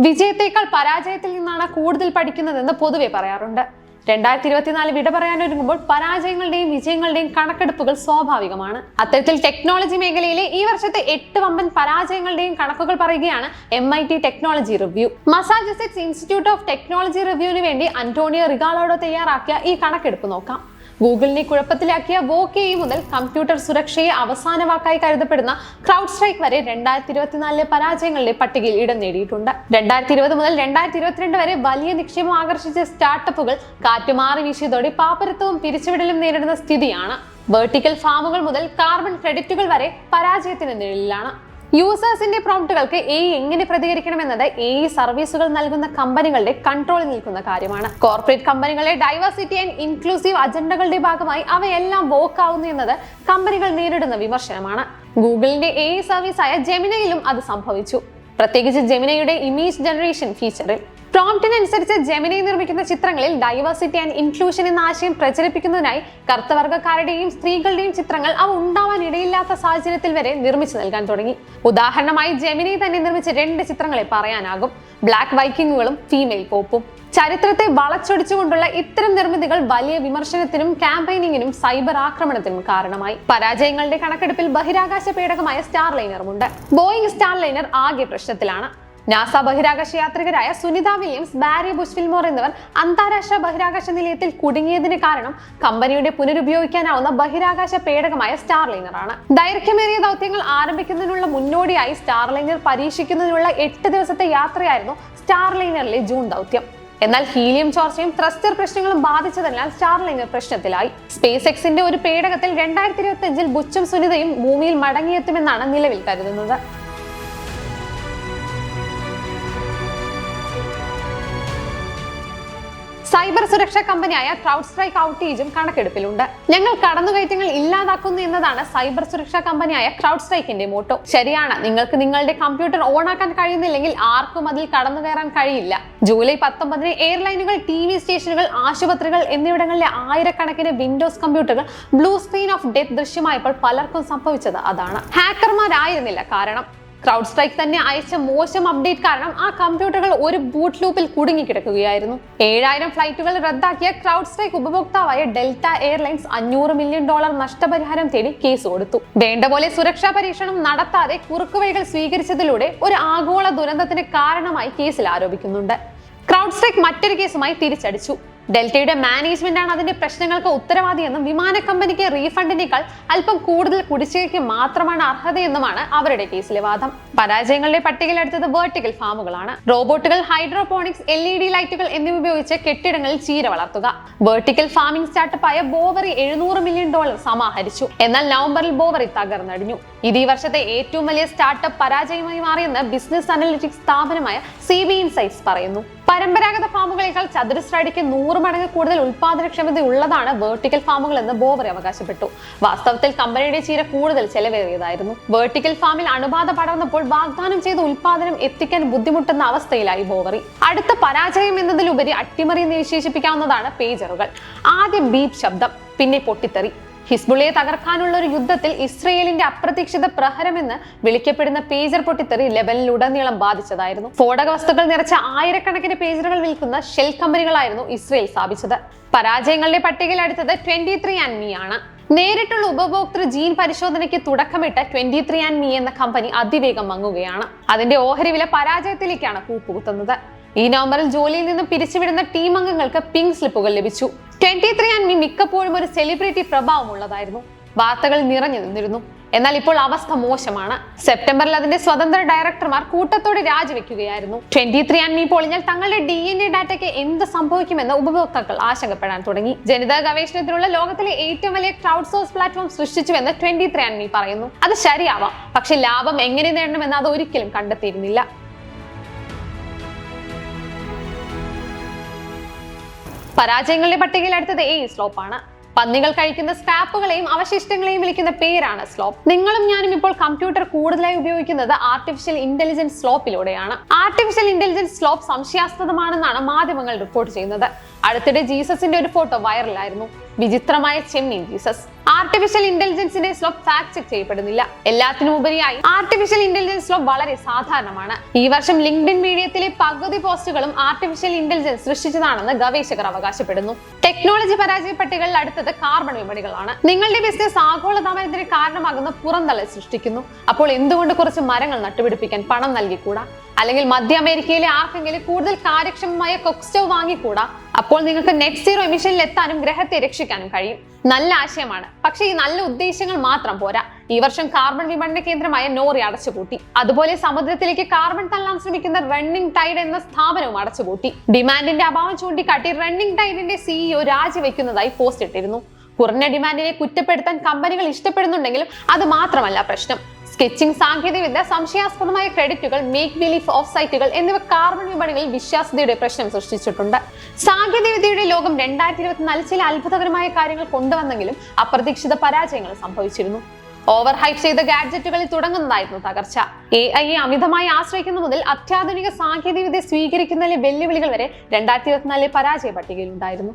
വിജയത്തേക്കാൾ പരാജയത്തിൽ നിന്നാണ് കൂടുതൽ പഠിക്കുന്നതെന്ന് പൊതുവെ പറയാറുണ്ട്. രണ്ടായിരത്തി ഇരുപത്തിനാല് വിട പറയാനൊരുങ്ങുമ്പോൾ പരാജയങ്ങളുടെയും വിജയങ്ങളുടെയും കണക്കെടുപ്പുകൾ സ്വാഭാവികമാണ്. അത്തരത്തിൽ ടെക്നോളജി മേഖലയിലെ ഈ വർഷത്തെ എട്ട് വമ്പൻ പരാജയങ്ങളുടെയും കണക്കുകൾ പറയുകയാണ് M I T technology review Massachusetts institute of technology റിവ്യൂവിന് വേണ്ടി അന്റോണിയോ റിഗാളോഡോ തയ്യാറാക്കിയ ഈ കണക്കെടുപ്പ് നോക്കാം. ഗൂഗിളിനെ കുഴപ്പത്തിലാക്കിയ വോക്കെ മുതൽ കമ്പ്യൂട്ടർ സുരക്ഷയെ അവസാന വാക്കായി കരുതപ്പെടുന്ന ക്രൗഡ് സ്ട്രൈക്ക് വരെ രണ്ടായിരത്തി ഇരുപത്തിനാലിലെ പരാജയങ്ങളുടെ പട്ടികയിൽ ഇടം നേടിയിട്ടുണ്ട്. രണ്ടായിരത്തി ഇരുപത് മുതൽ രണ്ടായിരത്തി ഇരുപത്തിരണ്ട് വരെ വലിയ നിക്ഷേപം ആകർഷിച്ച സ്റ്റാർട്ടപ്പുകൾ കാറ്റുമാറി വീശിയതോടെ പാപ്പരത്വവും പിരിച്ചുവിടലും നേരിടുന്ന സ്ഥിതിയാണ്. വെർട്ടിക്കൽ ഫാമുകൾ മുതൽ കാർബൺ ക്രെഡിറ്റുകൾ വരെ പരാജയത്തിന് നിഴലിലാണ്. യൂസേഴ്സിന്റെ പ്രോംപ്റ്റുകൾക്ക് എ എങ്ങനെ പ്രതികരിക്കണം പ്രതികരിക്കണമെന്നത് എ സർവീസുകൾ നൽകുന്ന കമ്പനികളുടെ കൺട്രോളിൽ നിൽക്കുന്ന കാര്യമാണ്. കോർപ്പറേറ്റ് കമ്പനികളെ ഡൈവേഴ്സിറ്റി ആൻഡ് ഇൻക്ലൂസീവ് അജണ്ടകളുടെ ഭാഗമായി അവയെല്ലാം വോക്കാവുന്നു എന്നത് കമ്പനികൾ നേരിടുന്ന വിമർശനമാണ്. ഗൂഗിളിന്റെ എ സർവീസായ ജെമിനയിലും അത് സംഭവിച്ചു. പ്രത്യേകിച്ച് ജെമിനയുടെ ഇമേജ് ജനറേഷൻ ഫീച്ചറിൽ. പ്രോംപ്റ്റിനനുസരിച്ച് ജെമിനി നിർമ്മിക്കുന്ന ചിത്രങ്ങളിൽ ഡൈവേഴ്സിറ്റി ആൻഡ് ഇൻക്ലൂഷൻ എന്ന ആശയം പ്രചരിപ്പിക്കുന്നതിനായി കർത്തവർഗക്കാരുടെയും സ്ത്രീകളുടെയും ചിത്രങ്ങൾ അവ ഉണ്ടാവാൻ ഇടയില്ലാത്ത സാഹചര്യത്തിൽ വരെ നിർമ്മിച്ചു നൽകാൻ തുടങ്ങി. ഉദാഹരണമായി ജെമിനി തന്നെ നിർമ്മിച്ച രണ്ട് ചിത്രങ്ങളെ പറയാനാകും. ബ്ലാക്ക് വൈക്കിങ്ങുകളും ഫീമെയിൽ പോപ്പും. ചരിത്രത്തെ വളച്ചൊടിച്ചുകൊണ്ടുള്ള ഇത്തരം നിർമ്മിതികൾ വലിയ വിമർശനത്തിനും ക്യാമ്പയിനിങ്ങിനും സൈബർ ആക്രമണത്തിനും കാരണമായി. പരാജയങ്ങളുടെ കണക്കെടുപ്പിൽ ബഹിരാകാശ പേടകമായ സ്റ്റാർ ലൈനറുമുണ്ട് ബോയിങ് സ്റ്റാർ ലൈനർ ആകെ പ്രശ്നത്തിലാണ്. നാസ ബഹിരാകാശ യാത്രികരായ സുനിത വില്യംസ് ബാരി ബുഷ്ഫിൽമോർ എന്നിവർ അന്താരാഷ്ട്ര ബഹിരാകാശ നിലയത്തിൽ കുടുങ്ങിയതിന് കാരണം കമ്പനിയുടെ പുനരുപയോഗിക്കാനാവുന്ന ബഹിരാകാശ പേടകമായ സ്റ്റാർലൈനർ ആണ് ദൈർഘ്യമേറിയ ദൗത്യങ്ങൾ ആരംഭിക്കുന്നതിനുള്ള മുന്നോടിയായി സ്റ്റാർലൈനർ പരീക്ഷിക്കുന്നതിനുള്ള എട്ട് ദിവസത്തെ യാത്രയായിരുന്നു സ്റ്റാർലൈനറിലെ ജൂൺ ദൗത്യം. എന്നാൽ ഹീലിയം ചോർച്ചയും ത്രസ്റ്റർ പ്രശ്നങ്ങളും ബാധിച്ചതിനാൽ സ്റ്റാർലൈനർ പ്രശ്നത്തിലായി. സ്പേസ് എക്സിന്റെ ഒരു പേടകത്തിൽ രണ്ടായിരത്തി ഇരുപത്തി അഞ്ചിൽ ബുച്ചും സുനിതയും ഭൂമിയിൽ മടങ്ങിയെത്തുമെന്നാണ് നിലവിൽ കരുതുന്നത്. സൈബർ സുരക്ഷാ കമ്പനിയായ ക്രൗഡ് സ്ട്രൈക്ക് ഔട്ടേജും കണക്കെടുപ്പിലുണ്ട്. ഞങ്ങൾ കടന്നുകയറ്റങ്ങൾ ഇല്ലാതാക്കുന്നു എന്നതാണ് സൈബർ സുരക്ഷാ കമ്പനിയായ ക്രൗഡ് സ്ട്രൈക്കിന്റെ മോട്ടോ. ശരിയാണ് നിങ്ങൾക്ക് നിങ്ങളുടെ കമ്പ്യൂട്ടർ ഓണാക്കാൻ കഴിയുന്നില്ലെങ്കിൽ ആർക്കും അതിൽ കടന്നു കയറാൻ കഴിയില്ല. ജൂലൈ പത്തൊമ്പതിന് എയർലൈനുകൾ ടി വി സ്റ്റേഷനുകൾ ആശുപത്രികൾ എന്നിവിടങ്ങളിലെ ആയിരക്കണക്കിന് വിൻഡോസ് കമ്പ്യൂട്ടറുകൾ ബ്ലൂ സ്ക്രീൻ ഓഫ് ഡെത്ത് ദൃശ്യമായപ്പോൾ പലർക്കും സംഭവിച്ചത് അതാണ്. ഹാക്കർമാരായിരുന്നില്ല കാരണം. ക്രൗഡ് സ്ട്രൈക്ക് തന്നെ അയച്ച മോശം അപ്ഡേറ്റ് കാരണം ആ കമ്പ്യൂട്ടറുകൾ ഒരു ബൂട്ട് ലൂപ്പിൽ കുടുങ്ങിക്കിടക്കുകയായിരുന്നു. ഏഴായിരം ഫ്ലൈറ്റുകൾ റദ്ദാക്കിയ ക്രൗഡ് സ്ട്രൈക്ക് ഉപഭോക്താവായ ഡെൽറ്റ എയർലൈൻസ് അഞ്ഞൂറ് മില്യൺ ഡോളർ നഷ്ടപരിഹാരം തേടി കേസ് കൊടുത്തു. വേണ്ട പോലെ സുരക്ഷാ പരീക്ഷണം നടത്താതെ കുറുക്കുവഴികൾ സ്വീകരിച്ചതിലൂടെ ഒരു ആഗോള ദുരന്തത്തിന് കാരണമായി കേസിൽ ആരോപിക്കുന്നുണ്ട്. ക്രൗഡ് സ്ട്രൈക്ക് മറ്റൊരു കേസുമായി തിരിച്ചടിച്ചു. ഡെൽറ്റയുടെ മാനേജ്മെന്റ് ആണ് അതിന്റെ പ്രശ്നങ്ങൾക്ക് ഉത്തരവാദിയെന്നും വിമാന കമ്പനിക്ക് റീഫണ്ടിനേക്കാൾ അല്പം കൂടുതൽ കുടിശ്ശികയ്ക്ക് മാത്രമാണ് അർഹതയെന്നുമാണ് അവരുടെ കേസിലെ വാദം. പരാജയങ്ങളുടെ പട്ടികയിൽ എടുത്തത് വേർട്ടിക്കൽ ഫാമുകളാണ് റോബോട്ടുകൾ ഹൈഡ്രോപോണിക്സ് എൽ ഇ ഡി ലൈറ്റുകൾ എന്നിവ ഉപയോഗിച്ച് കെട്ടിടങ്ങളിൽ ചീര വളർത്തുക. വേർട്ടിക്കൽ ഫാമിംഗ് സ്റ്റാർട്ടപ്പായ ബോവറി എഴുന്നൂറ് മില്യൺ ഡോളർ സമാഹരിച്ചു. എന്നാൽ നവംബറിൽ ബോവറി തകർന്നടിഞ്ഞു. ഇത് ഈ വർഷത്തെ ഏറ്റവും വലിയ സ്റ്റാർട്ടപ്പ് പരാജയമായി മാറിയെന്ന് ബിസിനസ് അനലിറ്റിക്സ് സ്ഥാപനമായ സി ബി ഇൻസൈറ്റ്സ് പറയുന്നു. പരമ്പരാഗത ഫാമുകളേക്കാൾ ചതുരശ്ര അടിക്ക് നൂറ് മടങ്ങ് കൂടുതൽ ഉൽപാദനക്ഷമത ഉള്ളതാണ് വേർട്ടിക്കൽ ഫാമുകൾ എന്ന് ബോവറി അവകാശപ്പെട്ടു. വാസ്തവത്തിൽ കമ്പനിയുടെ ചീര കൂടുതൽ ചെലവേറിയതായിരുന്നു. വേർട്ടിക്കൽ ഫാമിൽ അണുബാധ പടർന്നപ്പോൾ വാഗ്ദാനം ചെയ്ത ഉൽപാദനം എത്തിക്കാൻ ബുദ്ധിമുട്ടുന്ന അവസ്ഥയിലായി ബോവറി അടുത്ത പരാജയം എന്നതിലുപരി അട്ടിമറി എന്ന് വിശേഷിപ്പിക്കാവുന്നതാണ് പേജറുകൾ ആദ്യം ബീപ് ശബ്ദം പിന്നെ പൊട്ടിത്തെറി. ഹിസ്ബുളയെ തകർക്കാനുള്ള ഒരു യുദ്ധത്തിൽ ഇസ്രയേലിന്റെ അപ്രതീക്ഷിത പ്രഹരമെന്ന് വിളിക്കപ്പെടുന്ന പേജർ പൊട്ടിത്തെറി ലെബനിലുടനീളം ബാധിച്ചതായിരുന്നു. സ്ഫോടക വസ്തുക്കൾ നിറച്ച ആയിരക്കണക്കിന് പേജറുകൾ വിൽക്കുന്ന ഷെൽ കമ്പനികളായിരുന്നു ഇസ്രയേൽ സ്ഥാപിച്ചത്. പരാജയങ്ങളുടെ പട്ടികയിൽ അടുത്തത് ട്വന്റി ത്രീ ആൻഡ് മീ ആണ്. നേരിട്ടുള്ള ഉപഭോക്തൃ ജീൻ പരിശോധനയ്ക്ക് തുടക്കമിട്ട ട്വന്റി ത്രീ ആൻഡ് മീ എന്ന കമ്പനി അതിവേഗം മങ്ങുകയാണ്. അതിന്റെ ഓഹരി വില പരാജയത്തിലേക്കാണ് കൂപ്പുകുത്തുന്നത്. ഈ നവംബറിൽ ജോലിയിൽ നിന്ന് പിരിച്ചുവിടുന്ന ടീം അംഗങ്ങൾക്ക് പിങ്ക് സ്ലിപ്പുകൾ ലഭിച്ചു. ട്വന്റി ത്രീ ആൻഡ് മിക്കപ്പോഴും ഒരു സെലിബ്രിറ്റി പ്രഭാവം ഉള്ളതായിരുന്നു വാർത്തകൾ നിറഞ്ഞു നിന്നിരുന്നു. എന്നാൽ ഇപ്പോൾ അവസ്ഥ മോശമാണ്. സെപ്റ്റംബറിൽ അതിന്റെ സ്വതന്ത്ര ഡയറക്ടർമാർ കൂട്ടത്തോടെ രാജിവെക്കുകയായിരുന്നു. ട്വന്റി ത്രീ ആൻഡ് മീ പൊളിഞ്ഞാൽ തങ്ങളുടെ ഡി എൻ എ ഡാറ്റയ്ക്ക് എന്ത് സംഭവിക്കുമെന്ന് ഉപഭോക്താക്കൾ ആശങ്കപ്പെടാൻ തുടങ്ങി. ജനിതക ഗവേഷണത്തിനുള്ള ലോകത്തിലെ ഏറ്റവും വലിയ ക്രൗഡ് സോഴ്സ് പ്ലാറ്റ്ഫോം സൃഷ്ടിച്ചുവെന്ന് ട്വന്റി ത്രീ ആൻഡ് മീ പറയുന്നു. അത് ശരിയാവാം. പക്ഷെ ലാഭം എങ്ങനെ നേടണമെന്ന് അത് ഒരിക്കലും കണ്ടെത്തിയിരുന്നില്ല. പരാജയങ്ങളുടെ പട്ടികയിൽ അടുത്തത് എ ആണ്. പന്നികൾ കഴിക്കുന്ന സ്ക്രാപ്പുകളെയും അവശിഷ്ടങ്ങളെയും വിളിക്കുന്ന പേരാണ് സ്ലോപ്പ് നിങ്ങളും ഞാനും ഇപ്പോൾ കമ്പ്യൂട്ടർ കൂടുതലായി ഉപയോഗിക്കുന്നത് ആർട്ടിഫിഷ്യൽ ഇന്റലിജൻസ് സ്ലോപ്പിലൂടെയാണ് ആർട്ടിഫിഷ്യൽ ഇന്റലിജൻസ് സ്ലോപ്പ് സംശയാസ്പദമാണെന്നാണ് മാധ്യമങ്ങൾ റിപ്പോർട്ട് ചെയ്യുന്നത്. അടുത്തിടെ ജീസസിന്റെ ഒരു ഫോട്ടോ വൈറലായിരുന്നു വിചിത്രമായ ചെമ്മീൻ ജീസസ് ആർട്ടിഫിഷ്യൽ ഇന്റലിജൻസിന്റെ സ്ലോപ്പ് ഫാക്ട് ചെക്ക് ചെയ്യപ്പെടുന്നില്ല. എല്ലാത്തിനും ഉപരിയായി ആർട്ടിഫിഷ്യൽ ഇന്റലിജൻസ് സ്ലോപ്പ് വളരെ സാധാരണമാണ്. ഈ വർഷം ലിങ്ക്ഡിൻ മീഡിയത്തിലെ പകുതി പോസ്റ്റുകളും ആർട്ടിഫിഷ്യൽ ഇന്റലിജൻസ് സൃഷ്ടിച്ചതാണെന്ന് ഗവേഷകർ അവകാശപ്പെടുന്നു. ടെക്നോളജി പരാജയപ്പെട്ടികളിൽ അടുത്തത് കാർബൺ വിപണികളാണ്. നിങ്ങളുടെ ബിസിനസ് ആഗോളതാപനത്തിന് കാരണമാകുന്ന പുറന്തള്ളൽ സൃഷ്ടിക്കുന്നു. അപ്പോൾ എന്തുകൊണ്ട് കുറച്ച് മരങ്ങൾ നട്ടുപിടിപ്പിക്കാൻ പണം നൽകിക്കൂടാ? അല്ലെങ്കിൽ മധ്യ അമേരിക്കയിലെ ആർക്കെങ്കിലും കൂടുതൽ കാര്യക്ഷമമായ കൊക്ക് സ്റ്റവ് വാങ്ങിക്കൂടാ? അപ്പോൾ നിങ്ങൾക്ക് നെറ്റ് സീറോ എമിഷനിൽ എത്താനും ഗ്രഹത്തെ രക്ഷിക്കാനും കഴിയും. നല്ല ആശയമാണ്. പക്ഷേ ഈ നല്ല ഉദ്ദേശങ്ങൾ മാത്രം പോരാ. ഈ വർഷം കാർബൺ വിപണന കേന്ദ്രമായ നോറി അടച്ചുപൂട്ടി. അതുപോലെ സമുദ്രത്തിലേക്ക് കാർബൺ തള്ളാൻ ശ്രമിക്കുന്ന റണ്ണിംഗ് ടൈഡ് എന്ന സ്ഥാപനവും അടച്ചുപൂട്ടി. ഡിമാൻഡിന്റെ അഭാവം ചൂണ്ടിക്കാട്ടി റണ്ണിംഗ് ടൈഡിന്റെ സിഇഒ രാജിവെക്കുന്നതായി പോസ്റ്റ് ഇട്ടിരുന്നു. കുറഞ്ഞ ഡിമാൻഡിനെ കുറ്റപ്പെടുത്താൻ കമ്പനികൾ ഇഷ്ടപ്പെടുന്നുണ്ടെങ്കിലും അത് മാത്രമല്ല പ്രശ്നം. സ്കെച്ചിംഗ് സാങ്കേതികവിദ്യ സംശയാസ്പദമായ ക്രെഡിറ്റുകൾ മേക്ക് ബിലീഫ് ഓഫ് സൈറ്റുകൾ എന്നിവ കാർബൺ വിപണികളിൽ വിശ്വാസ്യതയുടെ പ്രശ്നം സൃഷ്ടിച്ചിട്ടുണ്ട്. സാങ്കേതികവിദ്യയുടെ ലോകം രണ്ടായിരത്തി ഇരുപത്തിനാല് ചില അത്ഭുതകരമായ കാര്യങ്ങൾ കൊണ്ടുവന്നെങ്കിലും അപ്രതീക്ഷിത പരാജയങ്ങൾ സംഭവിച്ചിരുന്നു. ഓവർ ഹൈപ്പ് ചെയ്ത ഗാഡ്ജറ്റുകളിൽ തുടങ്ങുന്നതായിരുന്നു തകർച്ച. എ ഐയെ അമിതമായി ആശ്രയിക്കുന്ന മുതൽ അത്യാധുനിക സാങ്കേതികവിദ്യ സ്വീകരിക്കുന്നതിലെ വെല്ലുവിളികൾ വരെ രണ്ടായിരത്തി ഇരുപത്തിനാലിലെ പരാജയ പട്ടികയിലുണ്ടായിരുന്നു